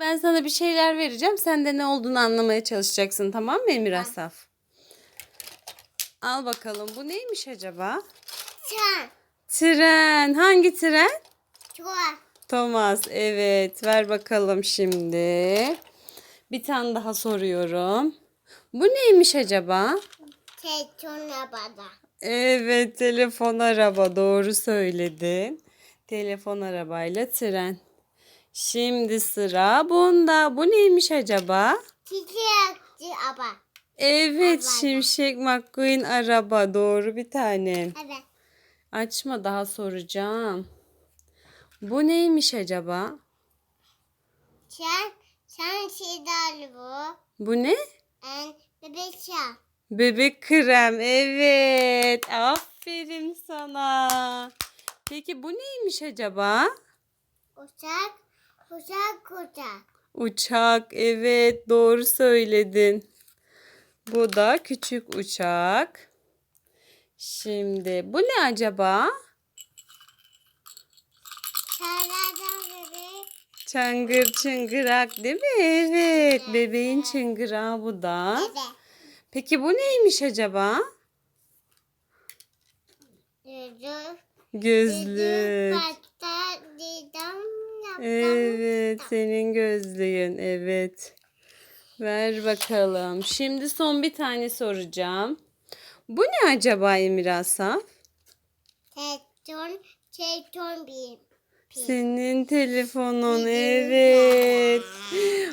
Ben sana bir şeyler vereceğim. Sen de ne olduğunu anlamaya çalışacaksın. Tamam mı Emir Asaf? Al bakalım. Bu neymiş acaba? Sen. Tren. Hangi tren? Çuva. Thomas. Evet. Ver bakalım şimdi. Bir tane daha soruyorum. Bu neymiş acaba? Telefon arabada. Evet. Telefon araba. Doğru söyledin. Telefon arabayla tren. Şimdi sıra bunda. Bu neymiş acaba? Çiçekçi araba. Evet, Araba. Şimşek McQueen araba. Doğru bir tane. Evet. Açma daha soracağım. Bu neymiş acaba? Sen, sen şeyler bu. Bu ne? En bebek sen. Bebek krem. Evet. Aferin sana. Peki bu neymiş acaba? Uçak, uçak, uçak. Uçak. Evet, doğru söyledin. Bu da küçük uçak. Şimdi bu ne acaba? Çangır çıngırak değil mi? Evet. Bebeğin çıngırağı bu da. Evet. Peki bu neymiş acaba? Gözlük. Hatta didem yaptım. Evet, senin gözlüğün. Evet. Ver bakalım. Şimdi son bir tane soracağım. Bu ne acaba Emir Asaf? Telefon, telefon bir. Senin telefonun. Evet.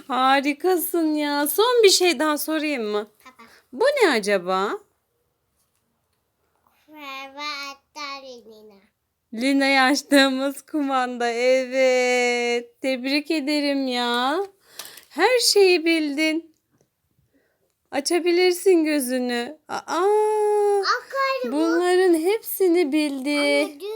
Harikasın ya. Son bir şey daha sorayım mı? Baba. Bu ne acaba? Ve hatta Lina. Lina'ya açtığımız kumanda. Evet. Tebrik ederim ya. Her şeyi bildin. Açabilirsin gözünü. Aa, bunların hepsini bildin. Düz